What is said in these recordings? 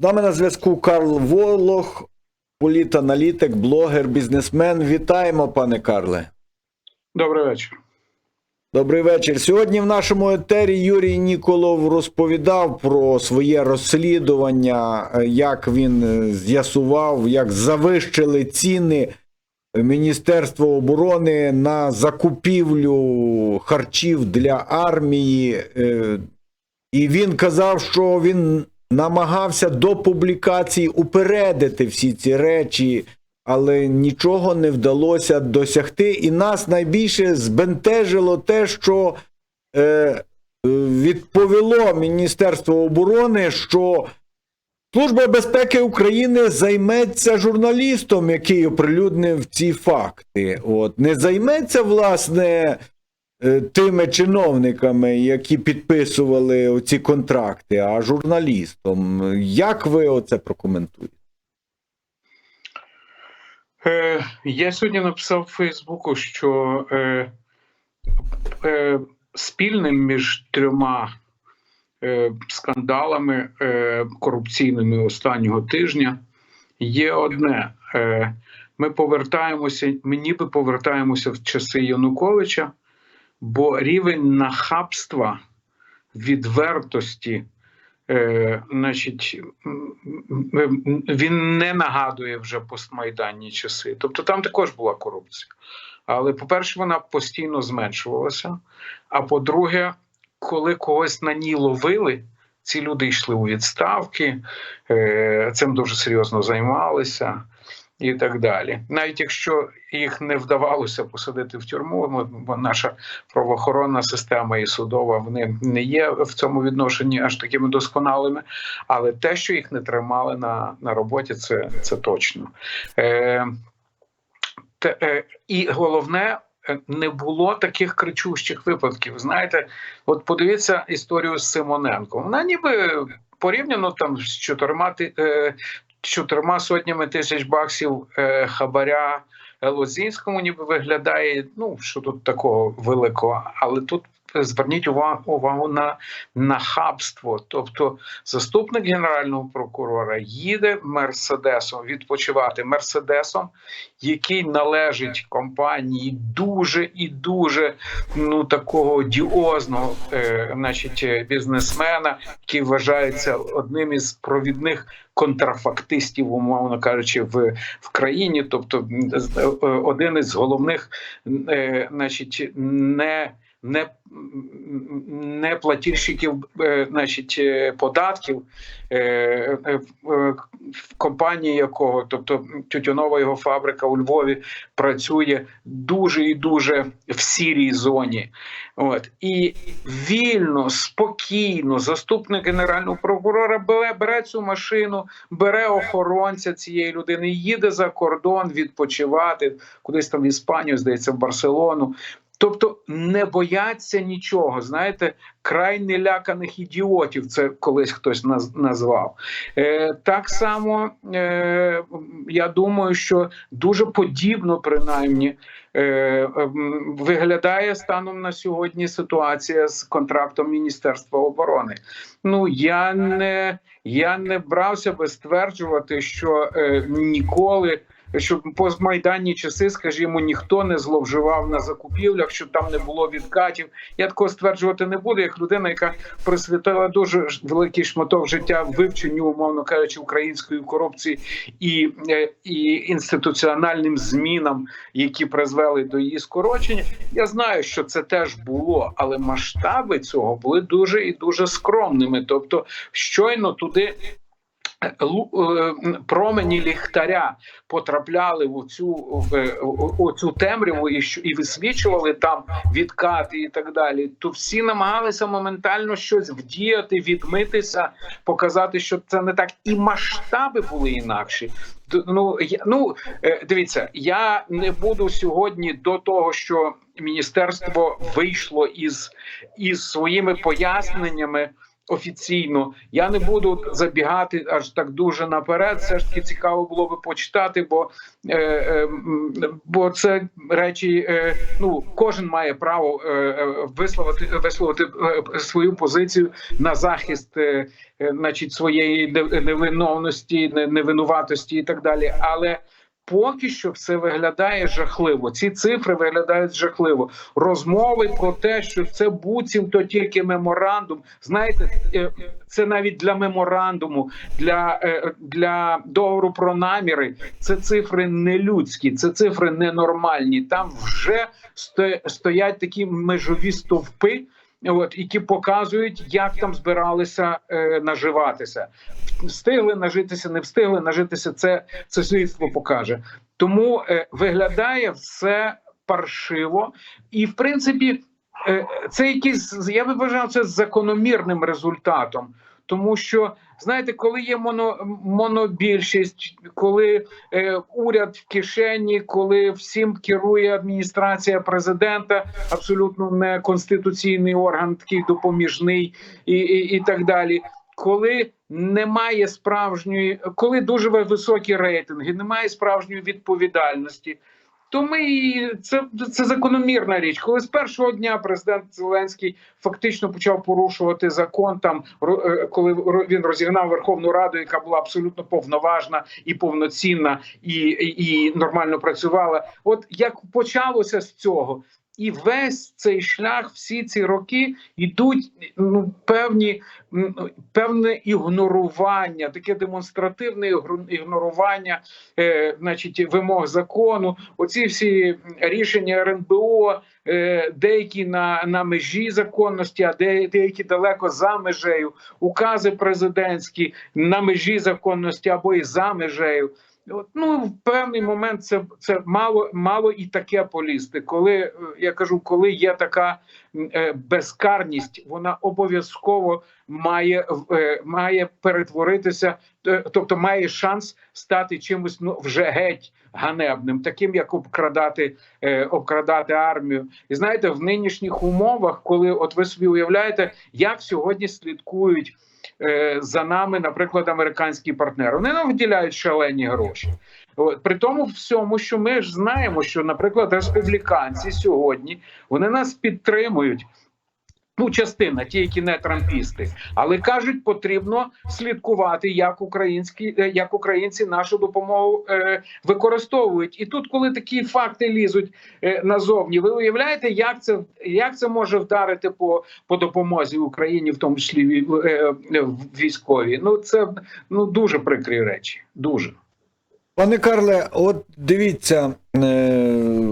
З нами на зв'язку Карл Волох, політаналітик, блогер, бізнесмен. Вітаємо, пане Карле. Добрий вечір. Добрий вечір. Сьогодні в нашому етері Юрій Ніколов розповідав про своє розслідування, е, як він е, з'ясував, як завищили ціни Міністерства оборони на закупівлю харчів для армії. Е, І він казав, що він намагався до публікації упередити всі ці речі, але нічого не вдалося досягти. І нас найбільше збентежило те, що е, відповіло Міністерство оборони, що Служба безпеки України займеться журналістом, який оприлюднив ці факти. От не займеться, власне, тими чиновниками, які підписували ці контракти, а журналістом. Як ви оце прокоментуєте? Е, я сьогодні написав в Фейсбуку, що е, е, спільним між трьома е, скандалами е, корупційними останнього тижня є одне. Е, ми повертаємося, ми ніби повертаємося в часи Януковича, бо рівень нахабства, відвертості. Е, значить, він не нагадує вже постмайданні часи. Тобто там також була корупція. Але, по-перше, вона постійно зменшувалася. А по-друге, коли когось на ній ловили, ці люди йшли у відставки, е, цим дуже серйозно займалися. І так далі, навіть якщо їх не вдавалося посадити в тюрму, бо наша правоохоронна система і судова вони не є в цьому відношенні аж такими досконалими. Але те, що їх не тримали на, на роботі, це, це точно. Е, те, е, і головне. е, Не було таких кричущих випадків. Знаєте, от подивіться історію з Симоненко. Вона ніби порівняно там з чотирма ти- е, чотирма сотнями тисяч баксів е, хабаря Лозінському, ніби виглядає. Ну що тут такого великого, але тут зверніть увагу, увагу на нахабство. Тобто, заступник генерального прокурора їде мерседесом відпочивати мерседесом, який належить компанії дуже і дуже ну такого одіозного, е, значить, е, бізнесмена, який вважається одним із провідних контрафактистів, умовно кажучи, в, в країні, тобто е, один із головних, е, значить, не не, не платільщиків е, значить, е, податків е, в компанії якого, тобто тютюнова його фабрика у Львові працює дуже і дуже в сірій зоні. От і вільно, спокійно, заступник генерального прокурора бере, бере цю машину, бере охоронця цієї людини, їде за кордон відпочивати кудись там в Іспанію, здається, в Барселону. Тобто не бояться нічого, знаєте, край неляканих ідіотів. Це колись хтось наз- назвав. Е, так само е, я думаю, що дуже подібно, принаймні, е, виглядає станом на сьогодні ситуація з контрактом Міністерства оборони. Ну я не, я не брався би стверджувати, що е, ніколи. Що постмайданні часи, скажімо, ніхто не зловживав на закупівлях, що там не було відкатів. Я такого стверджувати не буду, як людина, яка присвятила дуже великий шматок життя вивченню, умовно кажучи, української корупції і, е, і інституціональним змінам, які призвели до її скорочення. Я знаю, що це теж було, але масштаби цього були дуже і дуже скромними. Тобто, щойно туди. Е, Промені ліхтаря потрапляли в цю в, е, цю темряву і що- і висвічували там відкати і так далі. То всі намагалися моментально щось вдіяти, відмитися, показати, що це не так, і масштаби були інакші. Ну я ну е, дивіться, я не буду сьогодні до того, що міністерство вийшло із, із своїми поясненнями. Офіційно. Я не буду забігати аж так дуже наперед. Все ж таки цікаво було би почитати, бо, е, е, бо це речі. Е, ну кожен має право е, е, висловити висловити е, свою позицію на захист, е, е, значить, своєї невиновності, не- невинуватості і так далі. Але Поки що все виглядає жахливо. Ці цифри виглядають жахливо. Розмови про те, що це буцімто тільки меморандум. Знаєте, е, це навіть для меморандуму, для, е, для договору про наміри. Це цифри не людські, це цифри ненормальні. Там вже стоять такі межові стовпи. От які показують, як там збиралися е, наживатися, встигли нажитися, не встигли нажитися. Це це слідство покаже. Тому е, виглядає все паршиво, і в принципі, е, це якийсь я би вважав це закономірним результатом. Тому що знаєте, коли є моно, монобільшість, коли е, уряд в кишені, коли всім керує адміністрація президента, абсолютно не конституційний орган, такий допоміжний і, і, і так далі. Коли немає справжньої, коли дуже високі рейтинги, немає справжньої відповідальності. То ми це, це закономірна річ. Коли з першого дня президент Зеленський фактично почав порушувати закон, там е, коли він розігнав Верховну Раду, яка була абсолютно повноважна і повноцінна, і, і, і нормально працювала. От як почалося з цього, і весь цей шлях, всі ці роки йдуть ну певні певне ігнорування, таке демонстративне ігнорування, е, значить, вимог закону. Оці всі рішення РНБО, е, деякі на, на межі законності, а деякі далеко за межею, укази президентські на межі законності або і за межею. От, ну, в певний момент це, це мало, мало і таке полізти. Коли е, я кажу, коли є така е, безкарність, вона обов'язково має, е, має перетворитися, тобто має шанс стати чимось ну вже геть ганебним, таким як обкрадати, обкрадати армію. І знаєте, в нинішніх умовах, коли от ви собі уявляєте, як сьогодні слідкують. Е, За нами, наприклад, американські партнери. Вони нам виділяють шалені гроші. При тому всьому, що ми ж знаємо, що, наприклад, республіканці сьогодні вони нас підтримують. Ну, частина, ті, які не трампісти, але кажуть, потрібно слідкувати, як українські е, як українці нашу допомогу е, використовують. І тут, коли такі факти лізуть е, назовні, ви уявляєте, як це як це може вдарити по, по допомозі Україні, в тому числі ві- е, е, військовій? Ну це ну дуже прикрі речі. Дуже. Пане Карле, от дивіться, е,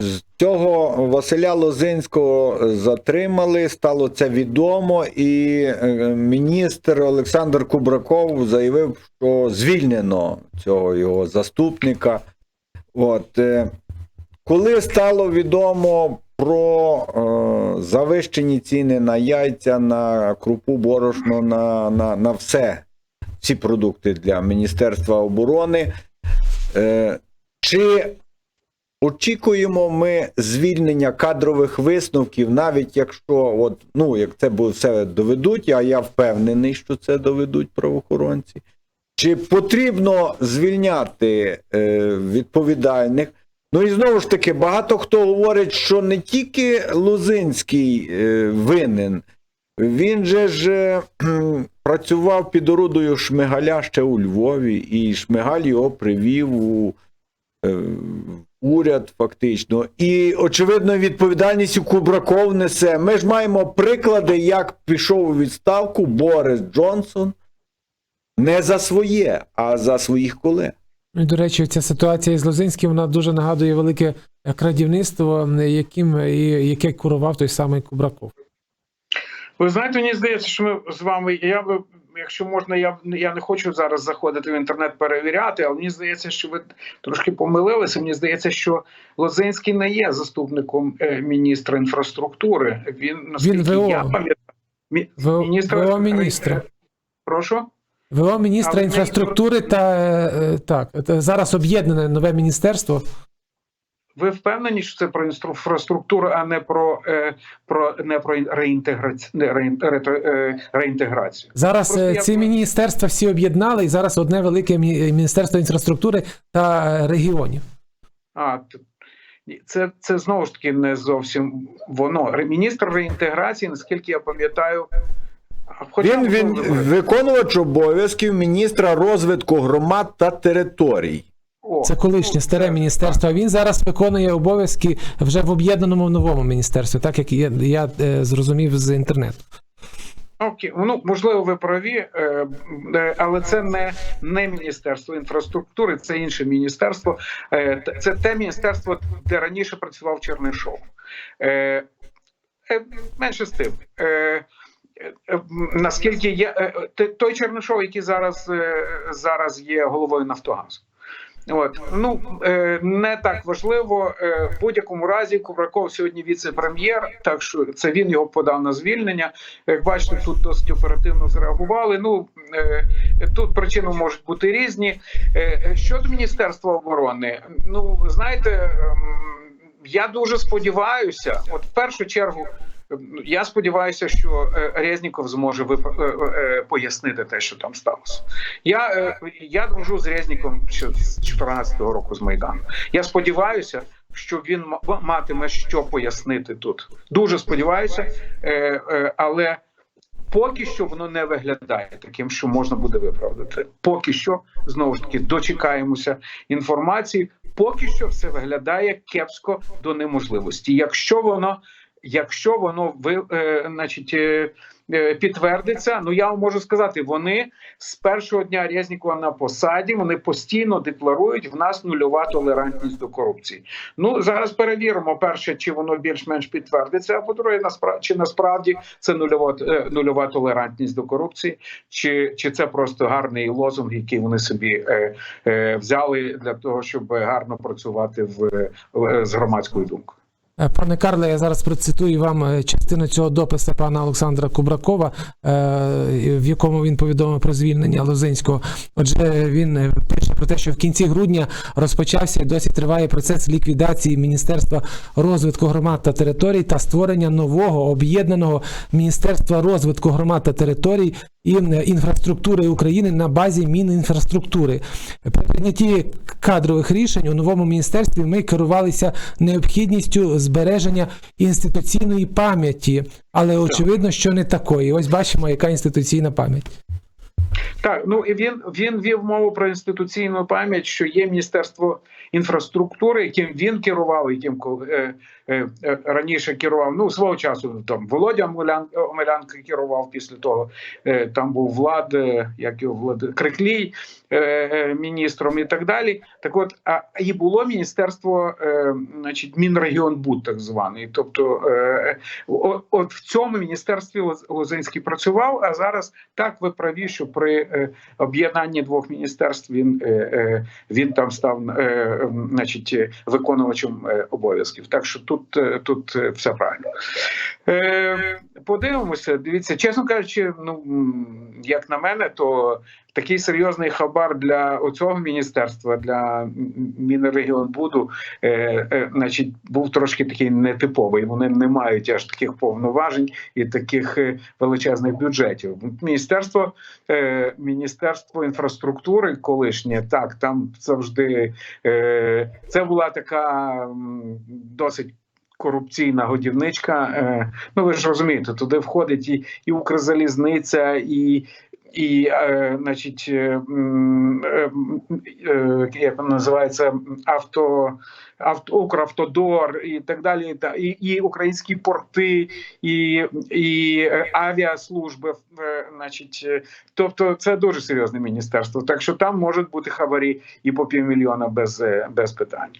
з цього Василя Лозинського затримали, стало це відомо, і е, міністр Олександр Кубраков заявив, що звільнено цього його заступника. От, е, коли стало відомо про е, завищені ціни на яйця, на крупу, борошно, на, на, на все, всі продукти для Міністерства оборони. Е, чи очікуємо ми звільнення кадрових висновків, навіть якщо от, ну, як це все доведуть, а я впевнений, що це доведуть правоохоронці. Чи потрібно звільняти е, відповідальних? Ну і знову ж таки, багато хто говорить, що не тільки Лозинський е, винен, він же ж е, працював під орудою Шмигаля ще у Львові, і Шмигаль його привів у е, уряд, фактично. І, очевидно, відповідальність у Кубраков несе. Ми ж маємо приклади, як пішов у відставку Борис Джонсон не за своє, а за своїх колег. Ну, І, до речі, ця ситуація із Лозинським вона дуже нагадує велике е, крадівництво, яким і яке курував той самий Кубраков. Ви знаєте, мені здається, що ми з вами. Я би, якщо можна, я я не хочу зараз заходити в інтернет перевіряти, але мені здається, що ви трошки помилилися. Мені здається, що Лозинський не є заступником е, міністра інфраструктури. Він наскільки ВО. я пам'ятаю, мі- ВО, міністр ВО міністра. Прошу. ВО міністра Але інфраструктури та е, е, так, зараз об'єднане нове міністерство. Ви впевнені, що це про інфраструктуру, а не про, е, про не про реінтеграцію, е, реінтеграцію? Зараз Просто е, я ці міністерства всі об'єднали, і зараз одне велике міністерство інфраструктури та регіонів. А це, це знову ж таки не зовсім воно. Міністр реінтеграції, наскільки я пам'ятаю, хоча, Він, він виконувач обов'язків міністра розвитку громад та територій. Це колишнє ну, старе міністерство. А він зараз виконує обов'язки вже в об'єднаному новому міністерстві, так як я, я е, зрозумів з інтернету. Окей, ну можливо, ви праві, е, е, але це не, не міністерство інфраструктури, це інше міністерство. Е, Це те міністерство, де раніше працював Чернишов. Е, е, Менше з тим. Наскільки є той Чернишов, який зараз, зараз є головою Нафтогазу. От ну е, не так важливо. Е, в будь-якому разі Кубраков сьогодні віце-прем'єр, так що це він його подав на звільнення. Як бачите, тут досить оперативно зреагували. Ну е, тут причини можуть бути різні. Е, щодо міністерства оборони, ну знаєте, ем, я дуже сподіваюся, от в першу чергу. Ем, Я сподіваюся, що е, Резніков зможе вип- е, е, пояснити те, що там сталося. Я, я дружу з Резніком ще з 2014 року з Майдану. Я сподіваюся, що він матиме що пояснити тут. Дуже сподіваюся, але поки що воно не виглядає таким, що можна буде виправдати. Поки що знову ж таки дочекаємося інформації. Поки що все виглядає кепсько до неможливості. Якщо воно, якщо воно ви, е, значить, е, е, підтвердиться, ну я вам можу сказати, вони з першого дня Резнікова на посаді вони постійно декларують в нас нульова толерантність до корупції. Ну зараз перевіримо перше, чи воно більш-менш підтвердиться. А по-друге, насправді чи насправді це нульова е, нульова толерантність до корупції, чи, чи це просто гарний лозунг, який вони собі е, е, взяли для того, щоб гарно працювати в, в з громадською думкою. Е, Пане Карле, я зараз процитую вам е, частину цього допису пана Олександра Кубракова, е, в якому він повідомив про звільнення Лозинського. Отже, він пише про те, що в кінці грудня розпочався і досі триває процес ліквідації Міністерства розвитку громад та територій та створення нового об'єднаного Міністерства розвитку громад та територій і е, інфраструктури України на базі Мінінфраструктури. При прийнятті кадрових рішень у новому міністерстві ми керувалися необхідністю збереження інституційної пам'яті, але очевидно, що не такої. Ось бачимо, яка інституційна пам'ять. Так, ну і він він вів мову про інституційну пам'ять, що є міністерство інфраструктури, яким він керував, яким е, раніше керував. Ну свого часу там Володя Омелян, Омелянко керував після того. Е, там був влад, е, як його влад Криклій е, е, міністром і так далі. Так, от а і було міністерство, е, значить, Мінрегіонбуд, так званий. Тобто, е, от в цьому міністерстві Лоз- Лозинський працював. А зараз так ви праві, що при е, об'єднанні двох міністерств він, е, е, він там став е, е, значить, е, виконувачем е, обов'язків. Так що тут, е, тут е, все правильно. Е, подивимося, дивіться, чесно кажучи, ну як на мене, то такий серйозний хабар для оцього міністерства, для Мінрегіонбуду, е, е, значить, був трошки такий нетиповий. Вони не мають аж таких повноважень і таких е, величезних бюджетів. Міністерство, е, міністерство інфраструктури, колишнє, так там завжди е, це була така досить. Корупційна годівничка. Е, ну ви ж розумієте, туди входить і, і Укрзалізниця, і, і е, значить, е, е, е, як називається авто, авто Укравтодор і так далі. І, і українські порти, і, і авіаслужби. е, Значить, тобто, це дуже серйозне міністерство. Так що там можуть бути хабарі і по півмільйона без, без питань.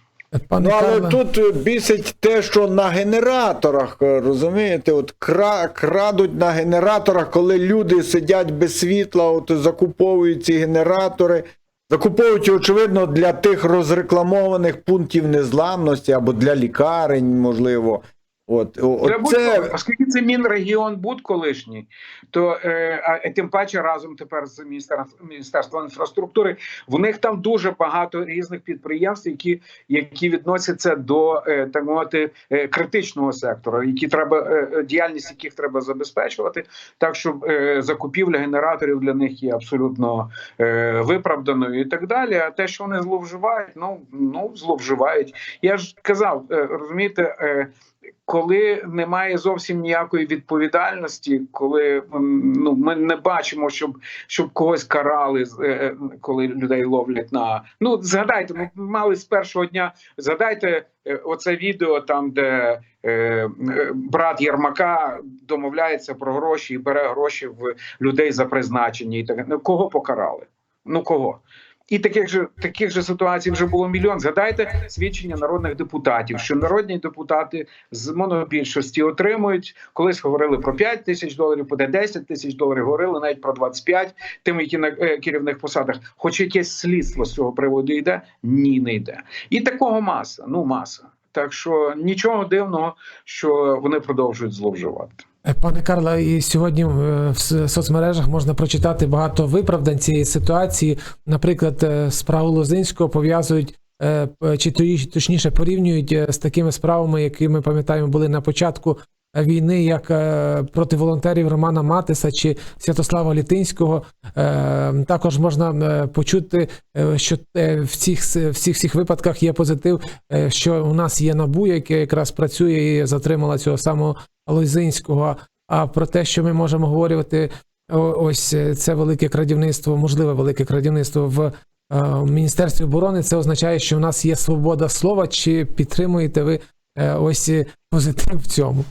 Пане Ну, але Карле, тут е, бісить те, що на генераторах, е, розумієте, от кра, крадуть на генераторах, коли люди сидять без світла, от закуповують ці генератори. Закуповують, очевидно, для тих розрекламованих пунктів незламності або для лікарень, можливо. От, о- Це будь- оскільки це Мінрегіон буд колишній, то е, а тим паче разом тепер з міністерством міністерством інфраструктури, в них там дуже багато різних підприємств, які, які відносяться до е, так мовити е, критичного сектора, які треба е, е, діяльність яких треба забезпечувати. Так що е, закупівля генераторів для них є абсолютно е, виправданою і так далі. А те, що вони зловживають, ну ну зловживають. Я ж казав, е, розумієте. Е, коли немає зовсім ніякої відповідальності, коли ну ми не бачимо, щоб щоб когось карали, е, е, коли людей ловлять на ну згадайте, ми мали з першого дня. Згадайте е, оце відео там, де е, брат Єрмака домовляється про гроші і бере гроші в людей за призначення. І так ну кого покарали? Ну кого? І таких же таких же ситуацій вже було мільйон. Згадайте свідчення народних депутатів, що народні депутати з монобільшості отримують. Колись говорили про 5 тисяч доларів, буде 10 тисяч доларів. Говорили навіть про 25, тим, які на е, керівних посадах. Хоч якесь слідство з цього приводу йде, ні, не йде. І такого маса. Ну маса. Так що нічого дивного, що вони продовжують зловживати. Е, Пане Карле, і сьогодні е, в соцмережах можна прочитати багато виправдань цієї ситуації. Наприклад, е, справу Лозинського пов'язують е, чи точніше порівнюють е, з такими справами, які ми пам'ятаємо були на початку е, війни, як е, проти волонтерів Романа Матиса чи Святослава Літинського. Е, Також можна е, почути, е, що е, в цих с- в цих всіх випадках є позитив, е, що у нас є набу, яке якраз працює і затримала цього самого Лозинського. А про те, що ми можемо говорити, ось е, це велике крадівництво, можливе велике крадівництво в е, Міністерстві оборони, це означає, що в нас є свобода слова. Чи підтримуєте ви е, ось позитив в цьому?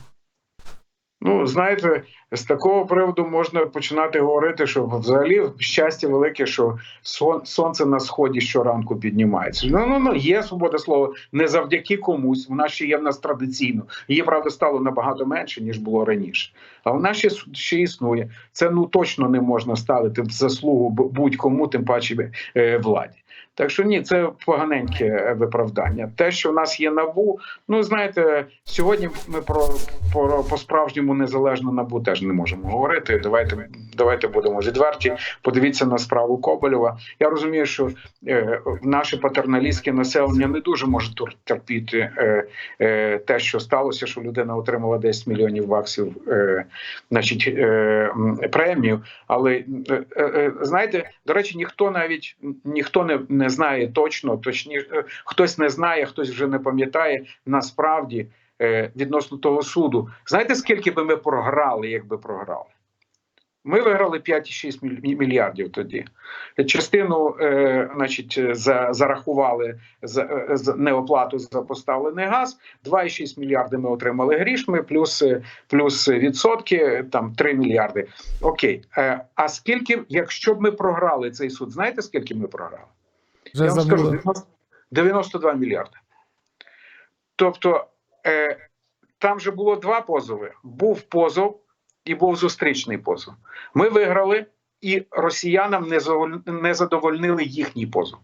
Ну, знаєте, з такого приводу можна починати говорити, що взагалі щастя велике, що сон- сонце на сході щоранку піднімається. Ну, ну, ну є свобода слова не завдяки комусь. Вона ще є в нас традиційно. Її правда стало набагато менше ніж було раніше. А вона ще ще існує. Це ну точно не можна ставити в заслугу будь-кому, тим паче е, владі. Так що ні, це поганеньке виправдання. Те, що в нас є набу, ну знаєте, сьогодні ми про, про по справжньому незалежну набу теж не можемо говорити. Давайте давайте будемо відверті. Подивіться на справу Коболєва. Я розумію, що е, наше патерналістське населення не дуже може терпіти е, е, те, що сталося, що людина отримала 10 мільйонів баксів, е, значить, е, премію. Але е, е, е, знаєте, до речі, ніхто навіть ніхто не, не знає точно, точніше, хтось не знає, хтось вже не пам'ятає насправді е, відносно того суду. Знаєте, скільки би ми програли, якби програли? Ми виграли 5,6 мільярдів тоді. Частину, е, значить, за, зарахували за, е, за неоплату за поставлений газ. 2,6 мільярди ми отримали грішми, плюс, е, плюс відсотки, там 3 мільярди. Окей. Е, а скільки, якщо б ми програли цей суд, знаєте, скільки ми програли? Вже Я вам скажу, 90 92 мільярди. Тобто е, там же було два позови: був позов і був зустрічний позов. Ми виграли, і росіянам не задовольнили їхній позов.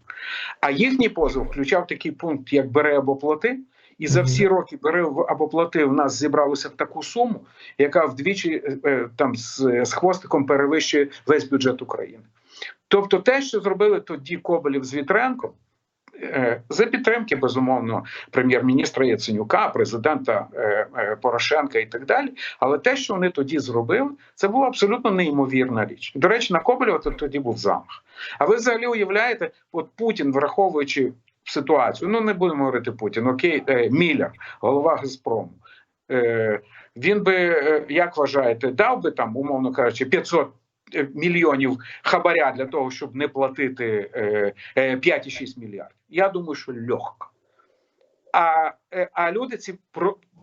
А їхній позов включав такий пункт, як бери або плати. І за всі роки бери або плати в нас зібралося в таку суму, яка вдвічі е, е, там з, з хвостиком перевищує весь бюджет України. Тобто, те, що зробили тоді Коболєв з Вітренком, за підтримки безумовно прем'єр-міністра Яценюка, президента е, е, Порошенка і так далі. Але те, що вони тоді зробили, це була абсолютно неймовірна річ. До речі, на Коболєва тоді був замах. А ви взагалі уявляєте, от Путін, враховуючи ситуацію, ну не будемо говорити Путін, окей, е, Міляр, голова Газпрому. Е, він би, е, як вважаєте, дав би там, умовно кажучи, 500 е, мільйонів хабаря для того, щоб не платити е, е, 5,6 мільярдів. Я думаю, що легко. А, е, а люди ці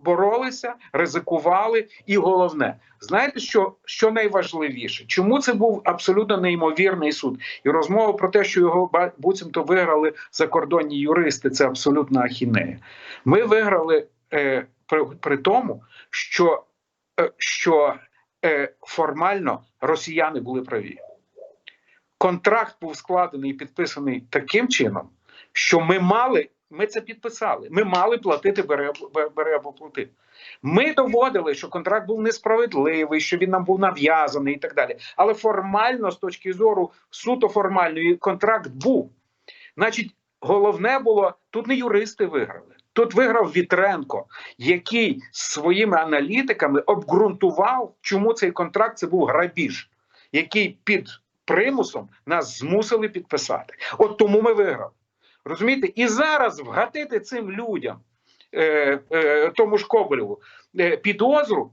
боролися, ризикували, і головне, знаєте, що, що найважливіше? Чому це був абсолютно неймовірний суд? І розмова про те, що його буцімто виграли закордонні юристи, це абсолютна ахінея. Ми виграли е, при, при тому, що, е, що е, формально росіяни були праві. Контракт був складений і підписаний таким чином, що ми мали Ми це підписали. Ми мали платити бери або плати. Ми доводили, що контракт був несправедливий, що він нам був нав'язаний і так далі. Але формально, з точки зору суто формальної, контракт був. Значить, головне було тут не юристи виграли. Тут виграв Вітренко, який своїми аналітиками обґрунтував, чому цей контракт це був грабіж, який під примусом нас змусили підписати. От тому ми виграли. Розумієте? І зараз вгатити цим людям, е, е, тому ж Коболєву, е, підозру.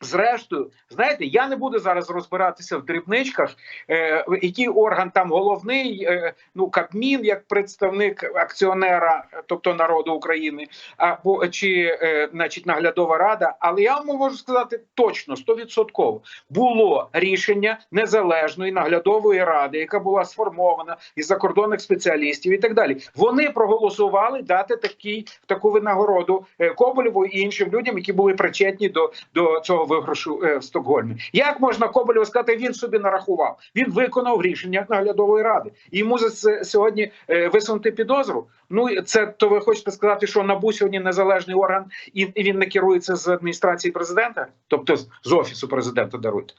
Зрештою, знаєте, я не буду зараз розбиратися в дрібничках, е, який орган там головний, е, ну Кабмін як представник акціонера, тобто народу України, або чи, е, значить, наглядова рада. Але я вам можу сказати точно, стовідсотково було рішення незалежної наглядової ради, яка була сформована із закордонних спеціалістів і так далі. Вони проголосували дати такий таку винагороду е, Коболєву і іншим людям, які були причетні до, до цього виграшу е, в Стокгольмі. Як можна Коболєву сказати, він собі нарахував? Він виконав рішення наглядової ради. Йому за це сьогодні е, висунути підозру. Ну це то ви хочете сказати, що набу сьогодні незалежний орган, і, він не керується з адміністрації президента, тобто з, офісу президента даруйте.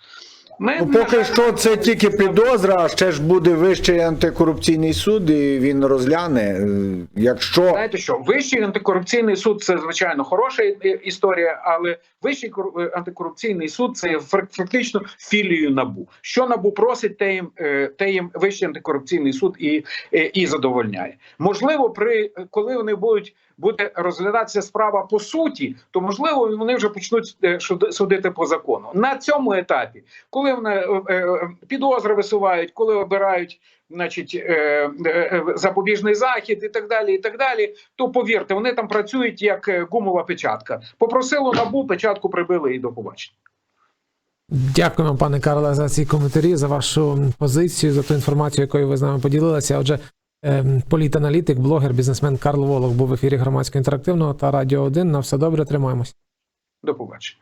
Ми Ну, поки що це тільки підозра, а ще ж буде вищий антикорупційний суд, і він розгляне. е, Якщо Знаєте що, вищий антикорупційний суд це звичайно хороша історія, але вищий е, антикорупційний суд це фактично філією набу. Що набу просить, те їм, е, те їм вищий антикорупційний суд і, і задовольняє. Можливо, при коли вони будуть буде розглядатися справа по суті, то можливо вони вже почнуть судити по закону. На цьому етапі, коли вони е, е, підозри висувають, коли обирають. Значить, е, запобіжний захід і так далі, і так далі. То повірте, вони там працюють як гумова печатка. Попросило набу, печатку прибили і до побачення. Дякуємо, пане Карле, за ці коментарі, за вашу позицію, за ту інформацію, якою ви з нами поділилися. Отже, політаналітик, блогер, бізнесмен Карл Волох був в ефірі громадського інтерактивного та Радіо 1. На все добре, тримаємось. До побачення.